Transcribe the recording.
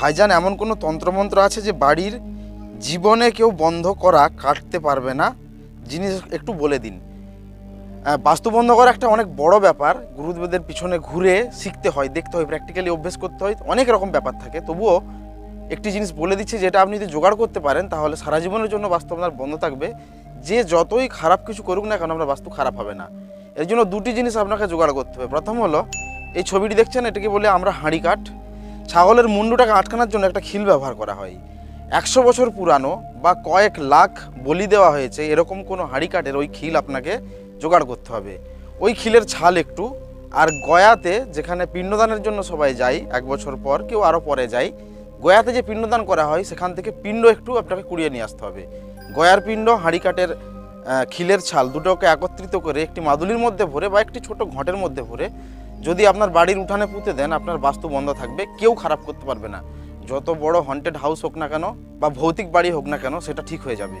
ভাইজান, এমন কোনো তন্ত্রমন্ত্র আছে যে বাড়ির জীবনে কেউ বন্ধ করা কাটতে পারবে না? জিনিস একটু বলে দিন। বাস্তু বন্ধ করা একটা অনেক বড় ব্যাপার, গুরুদেবদের পিছনে ঘুরে শিখতে হয়, দেখতে হয় প্র্যাকটিক্যালি অভ্যেস করতে হয়, অনেক রকম ব্যাপার থাকে। তবুও একটি জিনিস বলে দিচ্ছি, যেটা আপনি যদি জোগাড় করতে পারেন, তাহলে সারা জীবনের জন্য বাস্তু আপনার বন্ধ থাকবে। যে যতই খারাপ কিছু করুক না কেন, আপনার বাস্তু খারাপ হবে না। এর জন্য দুটি জিনিস আপনাকে জোগাড় করতে হবে। প্রথম হলো, এই ছবিটি দেখছেন? এটাকে বলে আমরা হাঁড়ি কাঠ। ছাগলের মুন্ডুটাকে আটকানোর জন্য একটা খিল ব্যবহার করা হয়। একশো বছর পুরানো বা কয়েক লাখ বলি দেওয়া হয়েছে, এরকম কোনো হাঁড়ি কাঠের ওই খিল আপনাকে জোগাড় করতে হবে। ওই খিলের ছাল একটু, আর গয়াতে যেখানে পিণ্ডদানের জন্য সবাই যায় এক বছর পর, কেউ আরও পরে যায়, গয়াতে যে পিণ্ডদান করা হয়, সেখান থেকে পিণ্ড একটু আপনাকে কুড়িয়ে নিয়ে আসতে হবে। গয়ার পিণ্ড, হাঁড়ি কাঠের খিলের ছাল দুটোকে একত্রিত করে একটি মাদুলির মধ্যে ভরে বা একটি ছোট ঘটের মধ্যে ভরে যদি আপনার বাড়ির উঠানে পুঁতে দেন, আপনার বাস্তু বন্ধ থাকবে, কেউ খারাপ করতে পারবে না। যত বড় হন্টেড হাউস হোক না কেন বা ভৌতিক বাড়ি হোক না কেন, সেটা ঠিক হয়ে যাবে।